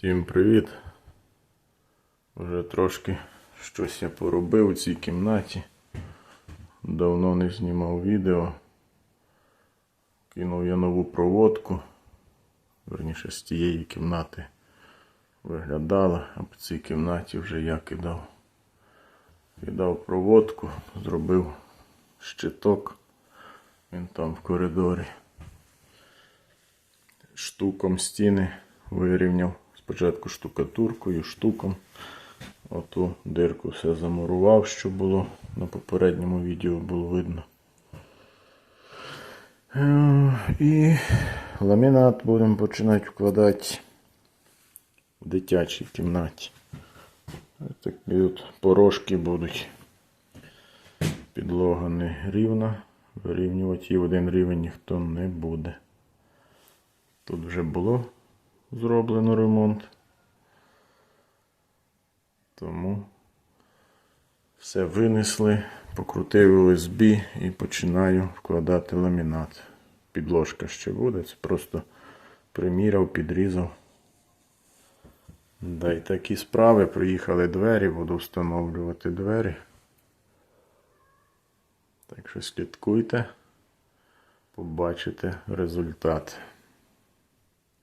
Всім привіт. Вже трошки щось я поробив у цій кімнаті. Давно не знімав відео. Кинув я нову проводку. Верніше з тієї кімнати виглядала, а по цій кімнаті вже я кидав. Кидав проводку, зробив щиток. Він там в коридорі. Штуком стіни вирівняв. Спочатку штукатуркою, штуком. Оту дирку все замурував, що було на попередньому відео було видно. Е, І ламінат будемо починати вкладати в дитячій кімнаті. Ось Такі от порожки будуть. Підлога не рівна. Вирівнювати її в один рівень ніхто не буде. Тут вже було зроблено ремонт. Тому все винесли, покрутив USB і починаю вкладати ламінат. Підложка ще буде, це просто приміряв, підрізав. Да і такі справи. Приїхали двері, буду встановлювати двері. Так що слідкуйте, побачите результат.